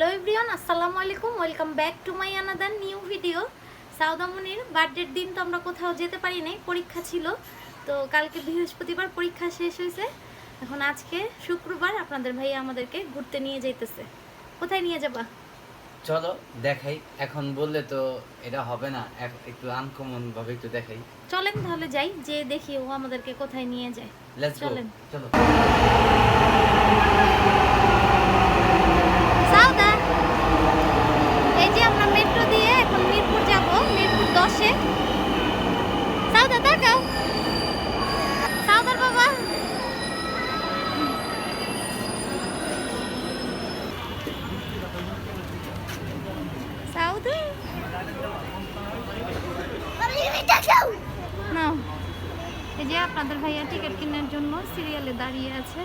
Hello everyone আসসালামু আলাইকুম welcome back to my another new video সাউদামনির বার্থডের দিন তো আমরা কোথাও যেতে পারি নাই পরীক্ষা ছিল। তো কালকে বৃহস্পতিবার পরীক্ষা শেষ হয়েছে। এখন আজকে শুক্রবার আপনাদের ভাইয়া আমাদেরকে ঘুরতে নিয়ে যাইতেছে। কোথায় নিয়ে যাবা? চলো দেখাই। এখন বললে তো এটা হবে না। একটু আনকমন ভাবে একটু দেখাই। চলেন তাহলে যাই যে দেখি ও আমাদেরকে কোথায় নিয়ে যায়। চলেন। চলো সাউদা এই যে আমরা মেট্রো দিয়ে এখন মিরপুর যাব মিরপুর দশে সাউদা তাকাও সাউদার বাবা সাউদা নাও এই যে আপনাদের ভাইয়া টিকিট কেনার জন্য সিরিয়ালে দাঁড়িয়ে আছে।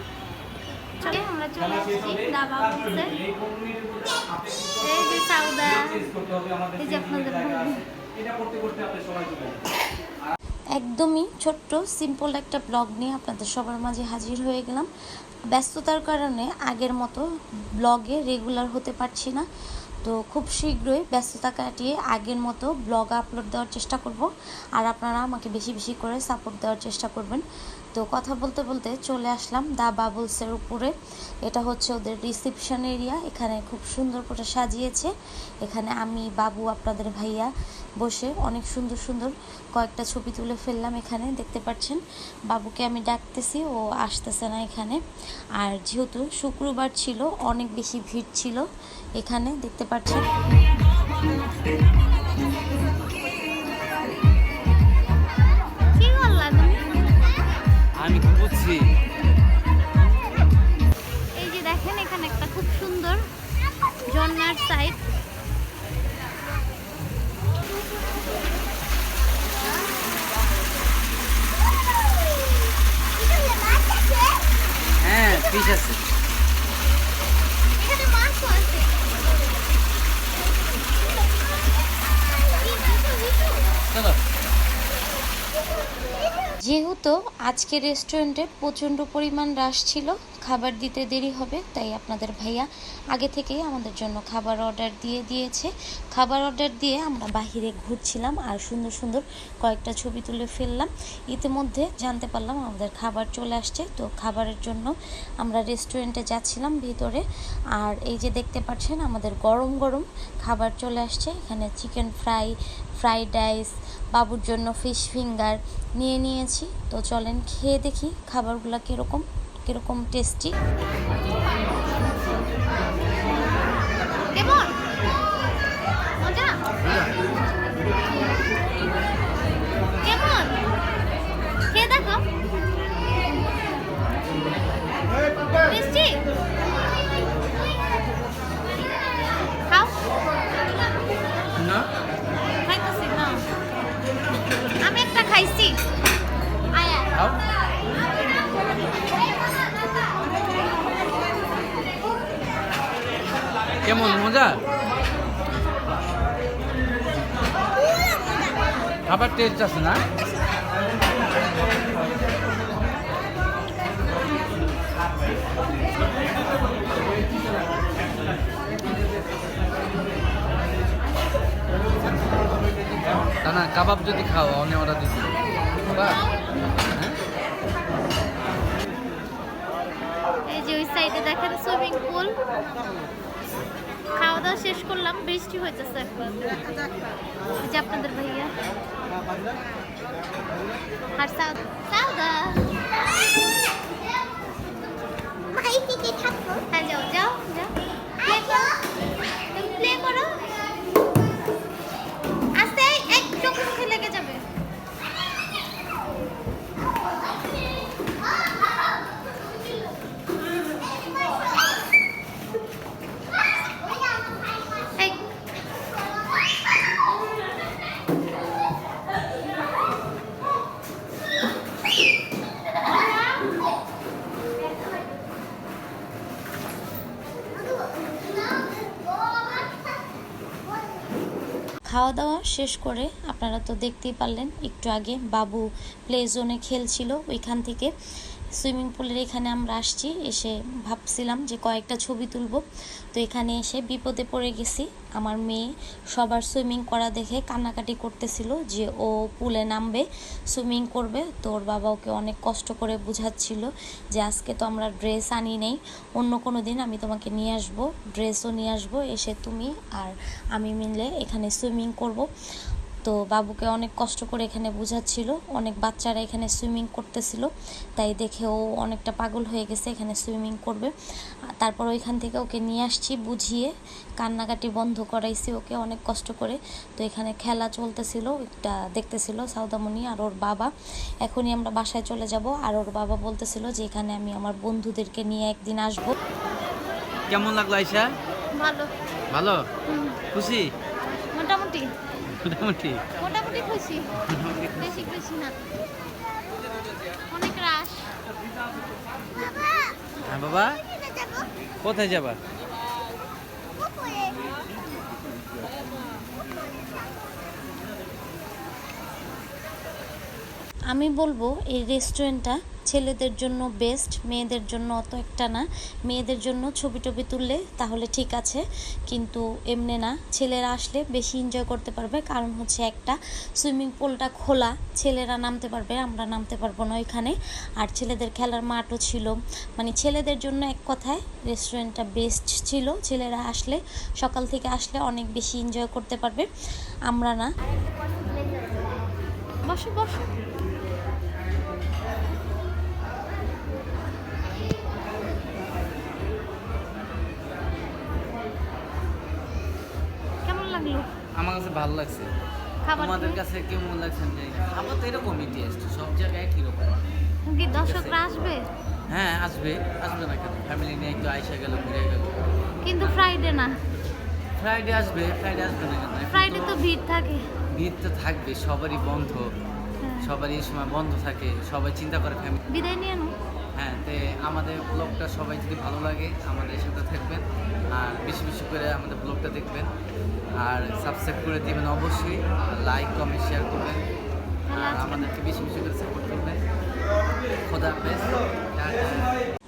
চলো, আমরা চলে আসছি দাবা বলছে এই যে সাউদা, এই যে আপনাদের একদমই ছোট্ট সিম্পল একটা ব্লগ নিয়ে আপনাদের সবার মাঝে হাজির হয়ে গেলাম। ব্যস্ততার কারণে আগের মতো ব্লগে রেগুলার হতে পারছি না। তো খুব শীঘ্রই ব্যস্ততা কাটিয়ে আগের মতো ব্লগ আপলোড দেওয়ার চেষ্টা করব। আর আপনারা আমাকে বেশি বেশি করে সাপোর্ট দেওয়ার চেষ্টা করবেন। তো কথা বলতে বলতে চলে আসলাম দা বাবলসের উপরে। এটা হচ্ছে ওদের রিসিপশন এরিয়া এখানে খুব সুন্দর করে সাজিয়েছে। এখানে আমি, বাবু, আপনাদের ভাইয়া বসে অনেক সুন্দর সুন্দর কয়েকটা ছবি তুলে ফেললাম এখানে, দেখতে পাচ্ছেন? বাবুকে আমি ডাকতেছি, ও আসতেছে না এখানে। আর যেহেতু শুক্রবার ছিল, অনেক বেশি ভিড় ছিল এখানে, দেখতে পাচ্ছেন? আমি বুঝছি? এই যে দেখেন এখানে একটা খুব সুন্দর ঝর্ণার সাইড হ্যাঁ ফিশ আছে। যেহেতু আজকে রেস্টুরেন্টে প্রচণ্ড পরিমাণ রাশ ছিল, খাবার দিতে দেরি হবে, তাই আপনাদের ভাইয়া আগে থেকেই আমাদের জন্য খাবার অর্ডার দিয়ে দিয়েছে। খাবার অর্ডার দিয়ে আমরা বাহিরে ঘুরছিলাম আর সুন্দর সুন্দর কয়েকটা ছবি তুলে ফেললাম। ইতিমধ্যে জানতে পারলাম আমাদের খাবার চলে আসছে, তো খাবারের জন্য আমরা রেস্টুরেন্টে যাচ্ছিলাম ভিতরে। আর এই যে দেখতে পাচ্ছেন, আমাদের গরম গরম খাবার চলে আসছে। এখানে চিকেন ফ্রাই ফ্রাইড রাইস বাবুর জন্য ফিশ ফিঙ্গার নিয়ে নিয়েছি। তো চলেন খেয়ে দেখি খাবারগুলো কীরকম কীরকম টেস্টি কেমন মজা? খাবার টেস্ট আছে না না কাবাব যদি খাও অনেক দেখেন সুইমিং পুল। খাওয়া দাওয়া শেষ করলাম বৃষ্টি হইতেছে এখন। যে আপনাদের ভাইয়া। আর সাউদা হ্যাঁ যাও যাও। শেষ করে আপনারা তো দেখতেই পারলেন একটু আগে বাবু প্লে জোনে খেলছিল ওইখান থেকে। সুইমিং পুলের এখানে আমরা আসছি, এসে ভাবছিলাম যে কয়েকটা ছবি তুলব। তো এখানে এসে বিপদে পড়ে গেছি। আমার মেয়ে সবার সুইমিং করা দেখে কান্নাকাটি করতেছিল যে ও পুলে নামবে, সুইমিং করবে। তো ওর বাবা ওকে অনেক কষ্ট করে বুঝাচ্ছিল যে আজকে তো আমরা ড্রেস আনি নেই, অন্য কোনো দিন আমি তোমাকে নিয়ে আসব, ড্রেসও নিয়ে আসব, এসে তুমি আর আমি মিলে এখানে সুইমিং করব। তো বাবুকে অনেক কষ্ট করে এখানে বোঝাচ্ছিল। অনেক বাচ্চারা এখানে সুইমিং করতেছিল। তাই দেখে ও অনেকটা পাগল হয়ে গেছে এখানে সুইমিং করবে। তারপর ওইখান থেকে ওকে নিয়ে আসছি বুঝিয়ে। কান্নাকাটি বন্ধ করাইছি ওকে অনেক কষ্ট করে। তো এখানে খেলা চলতেছিল একটা দেখতেছিল সাউদামণি আর ওর বাবা। এখনই আমরা বাসায় চলে যাব। আর ওর বাবা বলতেছিল যে এখানে আমি আমার বন্ধুদেরকে নিয়ে একদিন আসব। কেমন লাগল আইসা ভালো। ভালো? খুশি? মোটামুটি। মোটামুটি? মোটামুটি খুশি। বেশি খুশি না। অনেক রাশ। হ্যাঁ বাবা? কোথায় যাবা? আমি বলব এই রেস্টুরেন্টটা ছেলেদের জন্য বেস্ট মেয়েদের জন্য অত একটা না। মেয়েদের জন্য ছবি টবি তুললে তাহলে ঠিক আছে, কিন্তু এমনি না। ছেলেরা আসলে বেশি এনজয় করতে পারবে। কারণ হচ্ছে একটা সুইমিং পুলটা খোলা, ছেলেরা নামতে পারবে, আমরা নামতে পারব না ওইখানে। আর ছেলেদের খেলার মাঠও ছিল। মানে ছেলেদের জন্য এক কথায় রেস্টুরেন্টটা বেস্ট ছিল। ছেলেরা আসলে, সকাল থেকে আসলে অনেক বেশি এনজয় করতে পারবে। আমরা না বসো বসো। লাগল আমার কাছে ভালো লাগছে। খেয়ে? কাছে কেমন লাগছে আমার তো এরকমই টেস্ট সব জায়গায় একই রকম। কি দর্শকরা আসবে? হ্যাঁ আসবে। আসবে না কেন? ফ্যামিলি নিয়ে একটু আইসা গেল ঘুরে গেল। কিন্তু ফ্রাইডে না। ফ্রাইডে আসবে ফ্রাইডে আসবে না কেন? ফ্রাইডে তো ভিড় থাকে। ভিড় তো থাকবে সবারই বন্ধ। হ্যাঁ। সবারই সময় বন্ধ থাকে সবাই চিন্তা করে ফ্যামিলি বিদায় নিয়ে নাও। হ্যাঁ তে আমাদের ব্লগটা সবাই যদি ভালো লাগে আমাদের সাথে থাকবেন। আর বেশি বেশি করে আমাদের ব্লগটা দেখবেন। আর সাবস্ক্রাইব করে দেবেন অবশ্যই। লাইক কমেন্ট শেয়ার করবেন। আর আমাদেরকে বেশি বেশি করে সাপোর্ট করবেন। খোদা হাফেজ।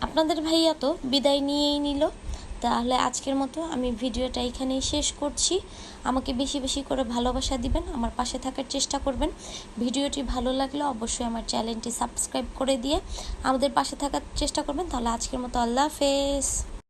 আপনাদের ভাইয়া তো বিদায় নিয়েই নিল। তাহলে আজকের মতো আমি ভিডিওটা এখানেই শেষ করছি। আমাকে বেশি বেশি করে ভালোবাসা দিবেন, আমার পাশে থাকার চেষ্টা করবেন। ভিডিওটি ভালো লাগলে অবশ্যই আমার চ্যানেলটি সাবস্ক্রাইব করে দিয়ে আমাদের পাশে থাকার চেষ্টা করবেন। তাহলে আজকের মতো আল্লাহ হাফেজ।